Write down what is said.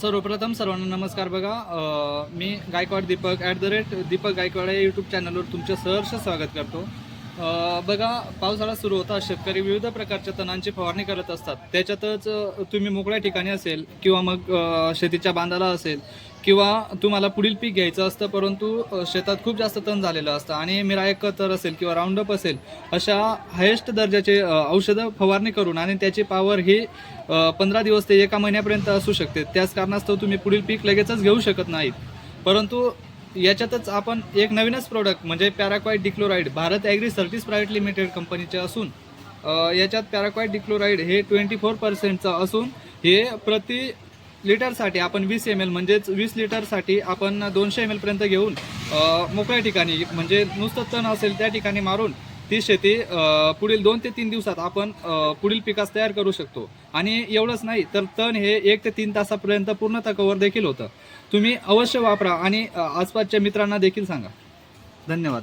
सर्वप्रथम सर्वांना नमस्कार बघा. मी Gaikwad Deepak at the rate Deepak Gaikwad या यूट्यूब चॅनलवर तुमचं सहर्ष स्वागत करतो. बघा पावसाळा सुरू होता शेतकरी विविध प्रकारच्या तणांची फवारणी करत असतात. त्याच्यातच तुम्ही मोकळ्या ठिकाणी असेल किंवा मग शेतीच्या बांधाला असेल किंवा तुम्हाला पुढील पीक घ्यायचं असतं परंतु शेतात खूप जास्त तण झालेलं असतं आणि मिरायक कतर असेल किंवा राऊंडअप असेल अशा हायेस्ट दर्जाचे औषधं फवारणी करून आणि त्याची पॉवर ही पंधरा दिवस ते एका महिन्यापर्यंत असू शकते. त्याच कारणास्तव तुम्ही पुढील पीक लगेचच घेऊ शकत नाहीत. परंतु याच्यातच आपण एक नवीनच प्रोडक्ट म्हणजे paraquat dichloride Bharat agri Certis private limited कंपनीचे असून याच्यात पॅराक्वाईड डिक्लोराईड हे ट्वेंटी फोर पर्सेंटचं असून हे प्रति लिटरसाठी आपण वीस एम एल म्हणजेच वीस लिटरसाठी आपण दोनशे एम एलपर्यंत घेऊन मोकळ्या ठिकाणी म्हणजे नुसतं तण असेल त्या ठिकाणी मारून ती शेती पुढील दोन ते तीन दिवसात आपण पुढील पिकास तयार करू शकतो. आणि एवढंच नाही तर तण हे एक ते तीन तासापर्यंत पूर्णतः कवर देखील होतं. तुम्ही अवश्य वापरा आणि आसपासच्या मित्रांना देखील सांगा. धन्यवाद.